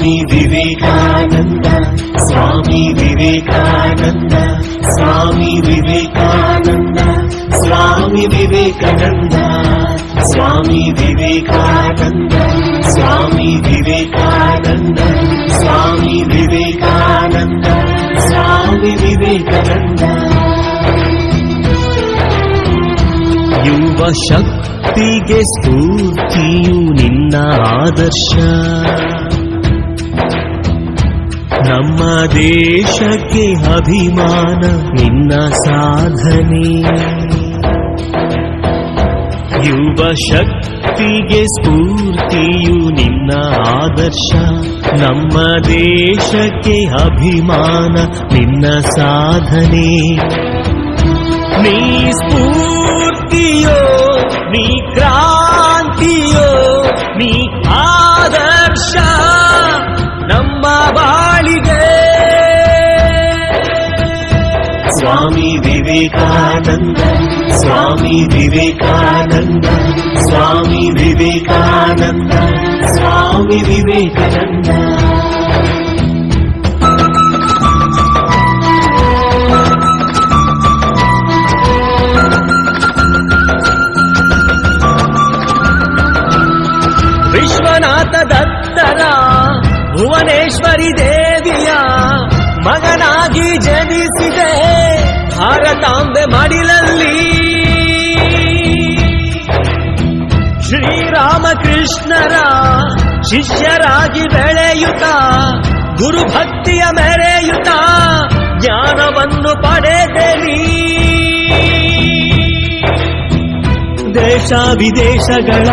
स्वामी विवेकानन्द स्वामी विवेकानन्द स्वामी विवेकानन्द स्वामी विवेकानन्द स्वामी विवेकानन्द स्वामी विवेकानन्द स्वामी विवेकानन्द स्वामी विवेकानन्द युवशक्तिगे स्फूर्तियु निन्न आदर्श ನಮ್ಮ ದೇಶಕ್ಕೆ ಅಭಿಮಾನ ನಿನ್ನ ಸಾಧನೆ ಯುವ ಶಕ್ತಿಗೆ ಸ್ಫೂರ್ತಿಯು ನಿನ್ನ ಆದರ್ಶ ನಮ್ಮ ದೇಶಕ್ಕೆ ಅಭಿಮಾನ ನಿನ್ನ ಸಾಧನೆ ನೀ ಸ್ಫೂರ್ತಿಯೋ ನೀ ಕ್ರಾಂತಿಯೋ ನೀ ಆ స్వామి వివేకానంద స్వామి వివేకానంద స్వామి వివేకానంద స్వామి వివేకానంద. విశ్వనాథ దత్తరా భువనేశ్వరి దేవియా మగనా ಶ್ರೀರಾಮಕೃಷ್ಣರ ಶಿಷ್ಯರಾಗಿ ಬೆಳೆಯುತ್ತ, ಗುರುಭಕ್ತಿಯ ಮೆರೆಯುತ್ತ ಜ್ಞಾನವನ್ನು ಪಡೆದೆರಿ ದೇಶ ವಿದೇಶಗಳ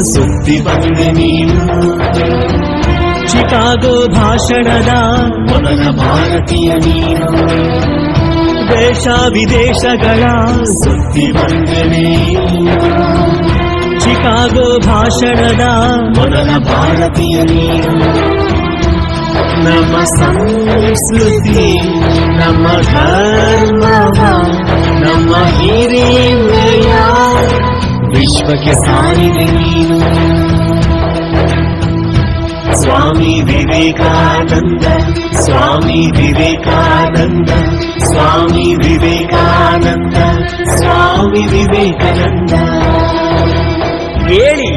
ಸುದ್ದಿ ಬಂದೆ ನೀನು. ಚಿಕಾಗೋ ಭಾಷಣದ ಮೊದಲ ಭಾರತೀಯ ನೀನು. ದೇಶ ವಿದೇಶಗಳ ಸುದ್ದಿ ಬಂದೆ ನೀನು. ಚಿಕಾಗೋ ಭಾಷಣದ ಮೊದಲ ಭಾರತೀಯ ನೀನು ನಮ್ಮ ಸಂಸ್ಕೃತಿ ನಮ್ಮ ಧರ್ಮವ ನಮ್ಮ ಹಿರಿಮೆಯ ವಿಶ್ವಕ್ಕೆ ಸಾರಿದೆ ನೀನು ಸ್ವಾಮಿ ವಿವೇಕಾನಂದ ಸ್ವಾಮಿ ವಿವೇಕಾನಂದ ಸ್ವಾಮಿ ವಿವೇಕಾನಂದ ಸ್ವಾಮಿ ವಿವೇಕಾನಂದ ಏಳಿ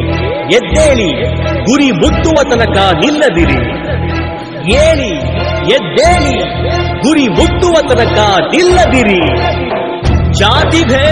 ಎದ್ದೇಳಿ ಗುರಿ ಮುಟ್ಟುವ ತನಕ ನಿಲ್ಲದಿರಿ. ಏಳಿ ಎದ್ದೇಳಿ ಗುರಿ ಮುಟ್ಟುವ ತನಕ ನಿಲ್ಲದಿರಿ. ಜಾತಿ ಭೇದ